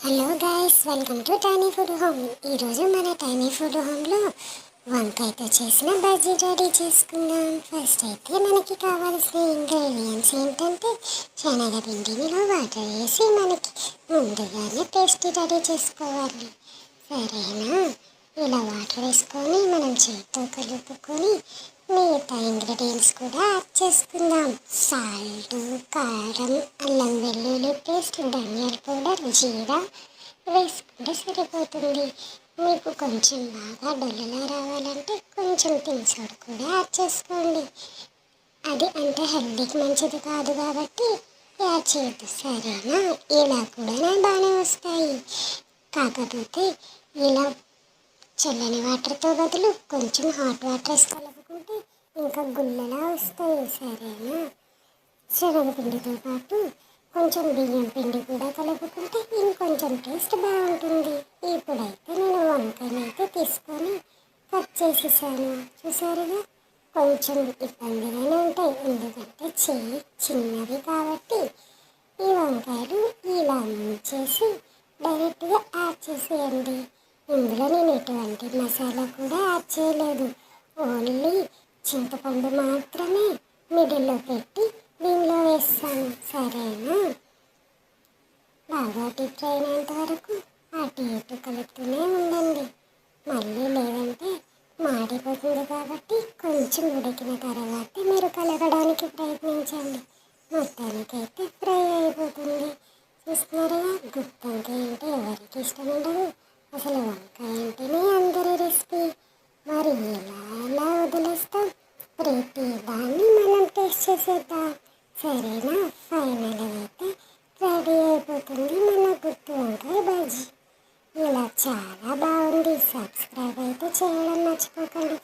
Hello guys welcome to tiny food home ఈరోజు మన tiny food హోమ్లో వంకాయతో చేసిన బజ్జీ రెడీ చేసుకుందాం. ఫస్ట్ అయితే మనకి కావాల్సిన ఇంగ్రీడియంట్స్ ఏంటంటే శనగపిండిలో వాటర్ వేసి మనకి ముందుగానే పేస్ట్ రెడీ చేసుకోవాలి. సరేనా? ఇలా వాటర్ వేసుకొని మనం చేతితో కలుపుకొని మిగతా ఇంగ్రీడియంట్స్ కూడా యాడ్ చేసుకుందాం. సాల్ట్ కారం అల్లం వెల్లుల్లి పేస్ట్ ధనియాల పౌడర్ జీరా వేసుకుంటే సరిపోతుంది. మీకు కొంచెం బాగా డొల్లలా రావాలంటే కొంచెం తినసోడు కూడా యాడ్ చేసుకోండి. అది అంటే హెల్దీకి మంచిది కాదు కాబట్టి యాడ్ చేయదు సరేనా? ఇలా కూడా బాగానే వస్తాయి. కాకపోతే ఇలా చల్లని వాటర్తో బదులు కొంచెం హాట్ వాటర్ వేసి కలుపుకుంటే ఇంకా గుల్లలా వస్తాయి సరేనా? శనగపిండితో పాటు కొంచెం బియ్యం పిండి కూడా కలుపుకుంటే ఇంకొంచెం టేస్ట్ బాగుంటుంది. ఇప్పుడైతే నేను వంకాయనైతే అయితే తీసుకొని కట్ చేసేసాను. చూసారుగా కొంచెం ఇబ్బందిగానే ఉంటాయి. ఎందుకంటే చెయ్యి చిన్నది కాబట్టి ఈ వంకాయలు ఇలా చేసి డైరెక్ట్గా యాడ్ చేసేయండి. ఇందులో నేను ఎటువంటి మసాలా కూడా యాడ్ చేయలేదు. ఓన్లీ చింతపండు మాత్రమే మిడిల్లో పెట్టి దీనిలో వేస్తాను. సరేనా? బాగా డీప్ ఫ్రై అయినంత వరకు అటు ఇటు కలుపుతూనే ఉండండి. మళ్ళీ లేదంటే మాడిపోతుంది కాబట్టి కొంచెం ఉడికిన తర్వాత మీరు కలగడానికి ప్రయత్నించండి. మొత్తానికైతే ఫ్రై అయిపోతుంది. చూస్తున్నారుగా గుత్తంకాయ అంటే ఎవరికి ఇష్టం ఉండదు? అసలు వంకాయ అంటేనే అందరి రెసిపీ మరి ఎలా ఎలా వదిలేస్తాం? ప్రతి దాన్ని మనం టేస్ట్ చేసేద్దాం. సరేనా? ఫైనల్ అయితే రెడీ అయిపోతుంది మన గుర్తు వంకాయ బజ్జీ. ఇలా చాలా బాగుంది. సబ్స్క్రైబ్ అయితే చేయడం మర్చిపోకండి.